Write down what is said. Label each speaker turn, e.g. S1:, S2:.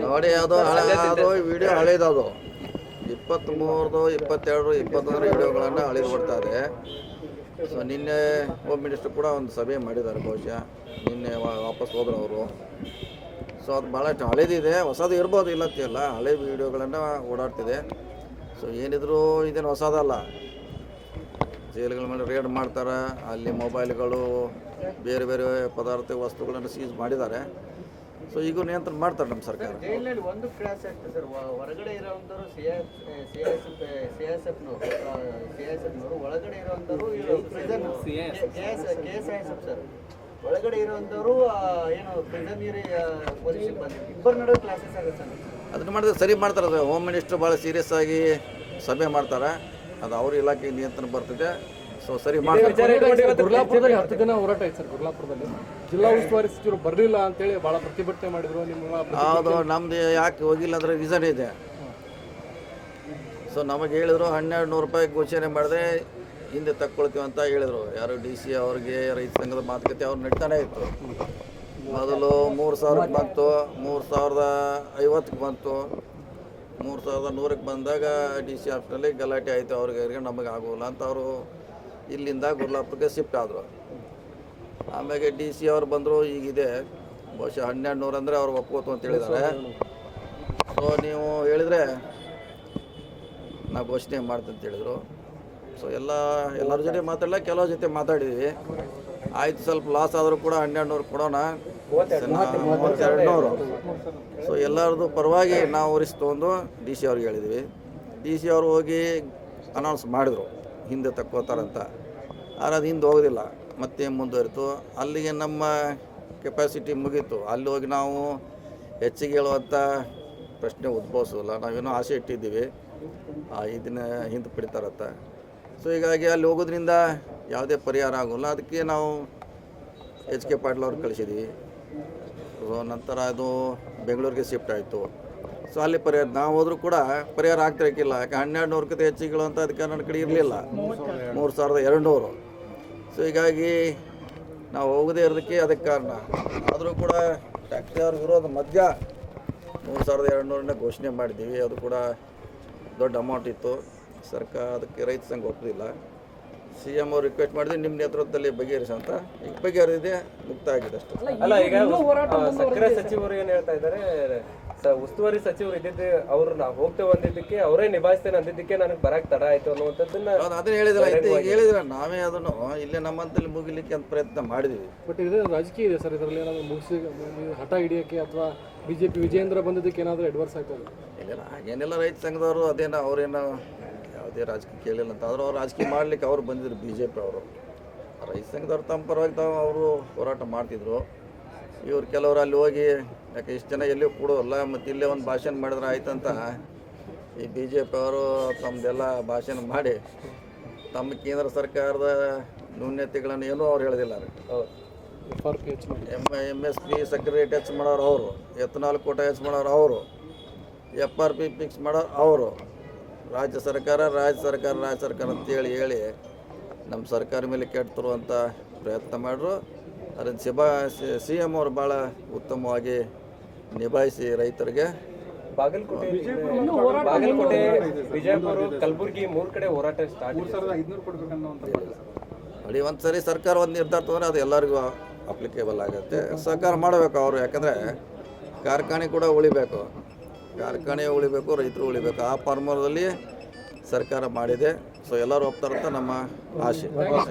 S1: ನೋಡಿ ಅದು ಹಳೆ ಅದು ವಿಡಿಯೋ ಹಳೇದದು. ಇಪ್ಪತ್ತ್ಮೂರದು ಇಪ್ಪತ್ತೆರಡು ಇಪ್ಪತ್ತೊಂದರ ವಿಡಿಯೋಗಳನ್ನು ಹಳೇದು ಇದೆ. ಸೊ ನಿನ್ನೆ ಹೋಮ್ ಮಿನಿಸ್ಟರ್ ಕೂಡ ಒಂದು ಸಭೆ ಮಾಡಿದ್ದಾರೆ ಬಹುಶಃ. ನಿನ್ನೆ ವಾಪಸ್ ಹೋದ್ರು ಅವರು. ಸೊ ಅದು ಭಾಳಷ್ಟು ಹಳೇದಿದೆ. ಹೊಸದು ಇರ್ಬೋದು ಇಲ್ಲತ್ತಿಲ್ಲ ಹಳೆ ವಿಡಿಯೋಗಳನ್ನು ಓಡಾಡ್ತಿದೆ. ಸೊ ಏನಿದ್ರು ಇದೇನು ಹೊಸದಲ್ಲ. ಜೈಲುಗಳ ಮೇಲೆ ರೇಡ್ ಮಾಡ್ತಾರೆ. ಅಲ್ಲಿ ಮೊಬೈಲ್ಗಳು ಬೇರೆ ಬೇರೆ ಪದಾರ್ಥ ವಸ್ತುಗಳನ್ನು ಸೀಸ್ ಮಾಡಿದ್ದಾರೆ. ಸೊ ಈಗ ನಿಯಂತ್ರಣ ಮಾಡ್ತಾರೆ ನಮ್ಮ ಸರ್ಕಾರ.
S2: ಜೈಲಿನಲ್ಲಿ ಒಂದು ಕ್ಲಾಸ್ ಆಗ್ತದೆ ಸರ್. ಹೊರಗಡೆ ಇರೋವಂಥವ್ರು C S C S C S ಎಫ್ನವರು C S ಎಫ್ನವರು ಒಳಗಡೆ ಇರೋವಂಥವ್ರು K S K S I S F sir. ಒಳಗಡೆ ಇರೋವಂಥವ್ರು ಏನು ಪ್ರಿಸನ್ ಪೊಸಿಷನ್ ಬಂದಿದೆ ಇಬ್ಬರ ನಡುವೆ ಕ್ಲಾಸಸ್ ಆಗುತ್ತೆ ಸರ್.
S1: ಅದನ್ನು ಮಾಡಿದ್ರೆ ಸರಿ ಮಾಡ್ತಾರೆ ಅದು ಹೋಮ್ ಮಿನಿಸ್ಟರ್ ಭಾಳ ಸೀರಿಯಸ್ ಆಗಿ ಸಭೆ ಮಾಡ್ತಾರೆ. ಅದು ಅವ್ರ ಇಲಾಖೆ ನಿಯಂತ್ರಣ ಬರ್ತದೆ. ಸೊ ಸರಿ ಮಾಡ್ತಾರೆ.
S3: ಗುರ್ಲಾಪುರದಲ್ಲಿ ಹತ್ತು ದಿನ ಹೋರಾಟ ಆಯ್ತು ಸರ್ ಗುರ್ಲಾಪುರದಲ್ಲಿ. ಜಿಲ್ಲಾ ಉಸ್ತುವಾರಿ ಸಚಿವರು ಬರಲಿಲ್ಲ ಅಂತೇಳಿ ಬಹಳ ಪ್ರತಿಭಟನೆ ಮಾಡಿದ್ರು. ನಿಮ್ಮ
S1: ಹೌದು, ನಮ್ದು ಯಾಕೆ ಹೋಗಿಲ್ಲ ಅಂದರೆ ರೀಸನ್ ಇದೆ. ಸೊ ನಮಗೆ ಹೇಳಿದ್ರು ಹನ್ನೆರಡು ನೂರು ರೂಪಾಯಿ ಘೋಷಣೆ ಮಾಡಿದೆ ಹಿಂದೆ ತಕ್ಕೊಳ್ತೀವಿ ಅಂತ ಹೇಳಿದರು. ಯಾರು ಡಿ ಸಿ ಅವ್ರಿಗೆ, ರೈತ ಸಂಘದ ಮಾತುಕತೆ ಅವ್ರು ನಡೀತಾನೆ ಇತ್ತು. ಮೊದಲು ಮೂರು ಸಾವಿರಕ್ಕೆ ಬಂತು, ಮೂರು ಸಾವಿರದ ಐವತ್ತಕ್ಕೆ ಬಂತು. ಮೂರು ಸಾವಿರದ ನೂರಕ್ಕೆ ಬಂದಾಗ ಡಿ ಸಿ ಆಫೀಸ್ನಲ್ಲಿ ಗಲಾಟೆ ಆಯಿತು. ಅವ್ರಿಗೆ ನಮಗೆ ಆಗೋಲ್ಲ ಅಂತ ಅವರು ಇಲ್ಲಿಂದ ಗುರ್ಲಾಪುರಕ್ಕೆ ಶಿಫ್ಟ್ ಆದರು. ಆಮೇಲೆ ಡಿ ಸಿ ಅವ್ರು ಬಂದರು, ಈಗಿದೆ. ಬಹುಶಃ ಹನ್ನೆರಡು ನೂರು ಅಂದರೆ ಅವ್ರು ಒಪ್ಕೋತು ಅಂತ ಹೇಳಿದ್ದಾರೆ ಸೊ ನೀವು ಹೇಳಿದರೆ ನಾ ಘೋಷಣೆ ಮಾಡ್ತೀನಿ ಅಂತ ಹೇಳಿದರು. ಸೊ ಎಲ್ಲ, ಎಲ್ಲರ ಜೊತೆ ಮಾತಾಡಲ್ಲ ಕೆಲವ್ರ ಜೊತೆ ಮಾತಾಡಿದ್ವಿ. ಆಯ್ತು, ಸ್ವಲ್ಪ ಲಾಸ್ ಆದರೂ ಕೂಡ ಹನ್ನೆರಡು ನೂರು ಕೊಡೋಣ. ಮೂವತ್ತೆರಡು ನೂರು ಸೊ ಎಲ್ಲರದು ಪರವಾಗಿ ನಾವು ರಿಸ್ಕ್ ತೊಗೊಂಡು ಡಿ ಸಿ ಅವ್ರಿಗೆ ಹೇಳಿದ್ವಿ. ಡಿ ಸಿ ಅವ್ರು ಹೋಗಿ ಅನೌನ್ಸ್ ಮಾಡಿದರು. ಹಿಂದೆ ತಕ್ಕೋತಾರಂತ. ಆದರೆ ಅದು ಹಿಂದೆ ಹೋಗೋದಿಲ್ಲ. ಮತ್ತೆ ಮುಂದುವರಿತು. ಅಲ್ಲಿಗೆ ನಮ್ಮ ಕೆಪಾಸಿಟಿ ಮುಗೀತು. ಅಲ್ಲಿ ಹೋಗಿ ನಾವು ಹೆಚ್ಚಿಗೆ ಹೇಳುವಂಥ ಪ್ರಶ್ನೆ ಉದ್ಭವಿಸೋಲ್ಲ ನಾವೇನೋ ಆಸೆ ಇಟ್ಟಿದ್ದೀವಿ. ಆ ಇದನ್ನ ಹಿಂದೆ ಪಡಿತಾರಂತ ಸೊ ಹೀಗಾಗಿ ಅಲ್ಲಿ ಹೋಗೋದ್ರಿಂದ ಯಾವುದೇ ಪರಿಹಾರ ಆಗೋಲ್ಲ. ಅದಕ್ಕೆ ನಾವು ಎಚ್ ಕೆ ಪಾಟೀಲ್ ಅವ್ರು ಕಳಿಸಿದ್ವಿ. ಸೊ ನಂತರ ಅದು ಬೆಂಗಳೂರಿಗೆ ಶಿಫ್ಟ್ ಆಯಿತು. ಸೊ ಅಲ್ಲಿ ಪರಿಹಾರ, ನಾವು ಹೋದರೂ ಕೂಡ ಪರಿಹಾರ ಆಗ್ತಿರಕ್ಕಿಲ್ಲ ಯಾಕೆ ಹನ್ನೆರಡು ನೂರಕ್ಕಿಂತ ಹೆಚ್ಚಿಗೆ ಅಂತ ಅದಕ್ಕೆ ನನ್ನ ಕಡೆ ಇರಲಿಲ್ಲ. ಮೂರು ಸಾವಿರದ ಎರಡು ನೂರು ಸೊ ಹೀಗಾಗಿ ನಾವು ಹೋಗದೇ ಇರೋದಕ್ಕೆ ಅದಕ್ಕೆ ಕಾರಣ. ಆದರೂ ಕೂಡ ಟ್ಯಾಕ್ಸಿ ಅವ್ರ ವಿರೋಧ ಮಧ್ಯ ಮೂರು ಸಾವಿರದ ಎರಡು ನೂರನ್ನ ಘೋಷಣೆ ಮಾಡಿದ್ದೀವಿ. ಅದು ಕೂಡ ದೊಡ್ಡ ಅಮೌಂಟ್ ಇತ್ತು. ಸರ್ಕಾರ ಅದಕ್ಕೆ ರೈತ ಸಂಘ ಒಪ್ಪಲಿಲ್ಲ ಸಿ ಎಂ ಅವ್ರು ರಿಕ್ವೆಸ್ಟ್ ಮಾಡಿದ್ರೆ ನಿಮ್ಮ ನೇತೃತ್ವದಲ್ಲಿ ಬಗೆಹರಿಸಿ ಅಂತ. ಈಗ ಬಗೆಹರಿದಿದೆ ಮುಕ್ತ ಆಗಿದೆ ಅಷ್ಟೇ.
S4: ಅಲ್ಲ ಈಗ ಆ, ಸಕ್ಕರೆ ಸಚಿವರು ಏನು ಹೇಳ್ತಾ ಇದ್ದಾರೆ? ಸ- ಉಸ್ತುವಾರಿ ಸಚಿವರು ಇದ್ದಿದ್ದು ಅವ್ರು ನಾವು ಹೋಗ್ತೇವೆ ಅಂದಿದ್ದಕ್ಕೆ ಅವರೇ ನಿಭಾಯಿಸ್ತೇನೆ ಅಂದಿದ್ದಕ್ಕೆ ನನಗೆ ಬರಕ್ ತಡ ಆಯ್ತು ಅನ್ನುವಂಥದ್ದನ್ನ
S1: ಅದನ್ನ ಹೇಳಿದ್ರೆ ಈಗ ಹೇಳಿದಿಲ್ಲ ನಾವೇ ಅದನ್ನು ಇಲ್ಲೇ ನಮ್ಮಂತಲ್ಲಿ ಮುಗಿಲಿಕ್ಕೆ ಅಂತ ಪ್ರಯತ್ನ ಮಾಡಿದೀವಿ.
S3: ಬಟ್ ಇದು ರಾಜಕೀಯ ಇದೆ ಸರ್ ಇದರಲ್ಲಿ ಏನಾದರೂ ಮುಗಿಸಿ ಹಠ ಹಿಡಿಯೋಕ್ಕೆ ಅಥವಾ ಬಿ ಜೆ ಪಿ ವಿಜೇಂದ್ರ ಬಂದಿದ್ದಕ್ಕೆ ಏನಾದರೂ ಅಡ್ವರ್ಸ್ ಆಗ್ತದೆ
S1: ಇಲ್ಲ ಹಾಗೇನೆಲ್ಲ ರೈತ ಸಂಘದವರು ಅದೇನ ಅವ್ರೇನೋ ಯಾವುದೇ ರಾಜಕೀಯ ಕೇಳಿಲ್ಲ ಅಂತ. ಆದರೂ ಅವ್ರು ರಾಜಕೀಯ ಮಾಡ್ಲಿಕ್ಕೆ ಅವ್ರು ಬಂದಿದ್ರು ಬಿ ಜೆ ಪಿ ಅವರು. ರೈತ ಸಂಘದವ್ರು ತಮ್ಮ ಪರವಾಗಿ ತಾವು ಅವರು ಹೋರಾಟ ಮಾಡ್ತಿದ್ರು. ಇವ್ರು ಕೆಲವರು ಅಲ್ಲಿ ಹೋಗಿ ಯಾಕೆ ಇಷ್ಟು ಜನ ಎಲ್ಲಿಯೂ ಕೊಡೋಲ್ಲ ಮತ್ತು ಇಲ್ಲೇ ಒಂದು ಭಾಷಣ ಮಾಡಿದ್ರೆ ಆಯ್ತಂತ? ಈ ಬಿ ಜೆ ಪಿ ಅವರು ತಮ್ಮದೆಲ್ಲ ಭಾಷಣ ಮಾಡಿ ತಮ್ಮ ಕೇಂದ್ರ ಸರ್ಕಾರದ ನ್ಯೂನ್ಯತೆಗಳನ್ನು ಏನೂ ಅವ್ರು ಹೇಳೋದಿಲ್ಲ ರೀ. ಎಂ ಎಂ ಎಸ್ ಪಿ ಸಕ್ಕರೆ ರೇಟ್ ಹೆಚ್ಚು ಮಾಡೋರು ಅವರು ಎತ್ನಾಲ್ಕು ಕೋಟ ಹೆಚ್ಚು ಮಾಡೋರು ಅವರು ಎಫ್ ಆರ್ ಪಿ ಫಿಕ್ಸ್ ಮಾಡೋರು ಅವರು. ರಾಜ್ಯ ಸರ್ಕಾರ ರಾಜ್ಯ ಸರ್ಕಾರ ರಾಜ್ಯ ಸರ್ಕಾರ ಅಂತೇಳಿ ಹೇಳಿ ನಮ್ಮ ಸರ್ಕಾರ ಮೇಲೆ ಕೆಟ್ಟ ತರುವಂಥ ಪ್ರಯತ್ನ ಮಾಡಿದ್ರು ಅದನ್ನು ಸಿಬಾ ಸಿ ಎಂ ಅವರು ಭಾಳ ಉತ್ತಮವಾಗಿ ನಿಭಾಯಿಸಿ ರೈತರಿಗೆ.
S4: ಬಾಗಲಕೋಟೆ ಬಾಗಲಕೋಟೆ ವಿಜಯಪುರ ಕಲಬುರಗಿ ಮೂರು ಕಡೆ ಹೋರಾಟ
S1: ನೋಡಿ ಒಂದು ಸರಿ ಸರ್ಕಾರ ಒಂದು ನಿರ್ಧಾರ ತಗೊಂಡ್ರೆ ಅದು ಎಲ್ಲರಿಗೂ ಅಪ್ಲಿಕೇಬಲ್ ಆಗುತ್ತೆ. ಸರ್ಕಾರ ಮಾಡಬೇಕು ಅವರು ಯಾಕಂದರೆ ಕಾರ್ಖಾನೆ ಕೂಡ ಉಳಿಬೇಕು. ಕಾರ್ಖಾನೆ ಉಳಿಬೇಕು ರೈತರು ಉಳಿಬೇಕು. ಆ ಫಾರ್ಮರ್ದಲ್ಲಿ ಸರ್ಕಾರ ಮಾಡಿದೆ. ಸೊ ಎಲ್ಲರೂ ಒಪ್ತಾರಂತ ನಮ್ಮ ಆಶೆ.